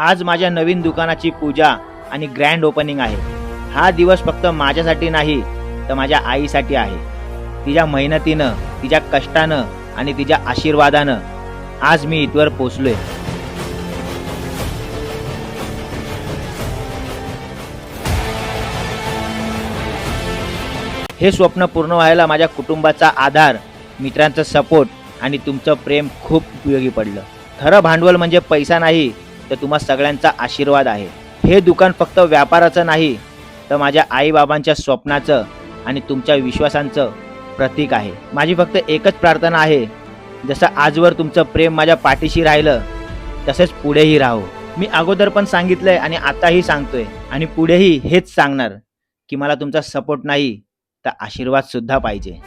आज माझ्या नवीन दुकानाची पूजा आणि ग्रँड ओपनिंग आहे. हा दिवस फक्त माझ्यासाठी नाही तर माझ्या आईसाठी आहे. तिच्या मेहनतीनं तिच्या कष्टानं आणि तिच्या आशीर्वादानं आज मी इथवर पोचलोय. हे स्वप्न पूर्ण व्हायला माझ्या कुटुंबाचा आधार मित्रांचा सपोर्ट आणि तुमचं प्रेम खूप उपयोगी पडलं. खरं भांडवल म्हणजे पैसा नाही तर तुम्हा सगळ्यांचा आशीर्वाद आहे. हे दुकान फक्त व्यापाराचं नाही तर माझ्या आईबाबांच्या स्वप्नाचं आणि तुमच्या विश्वासांचं प्रतीक आहे. माझी फक्त एकच प्रार्थना आहे जसं आजवर तुमचं प्रेम माझ्या पाठीशी राहिलं तसेच पुढेही राहो. मी अगोदर पण सांगितलंय आणि आताही सांगतोय आणि पुढेही हेच सांगणार की मला तुमचा सपोर्ट नाही तर आशीर्वाद सुद्धा पाहिजे.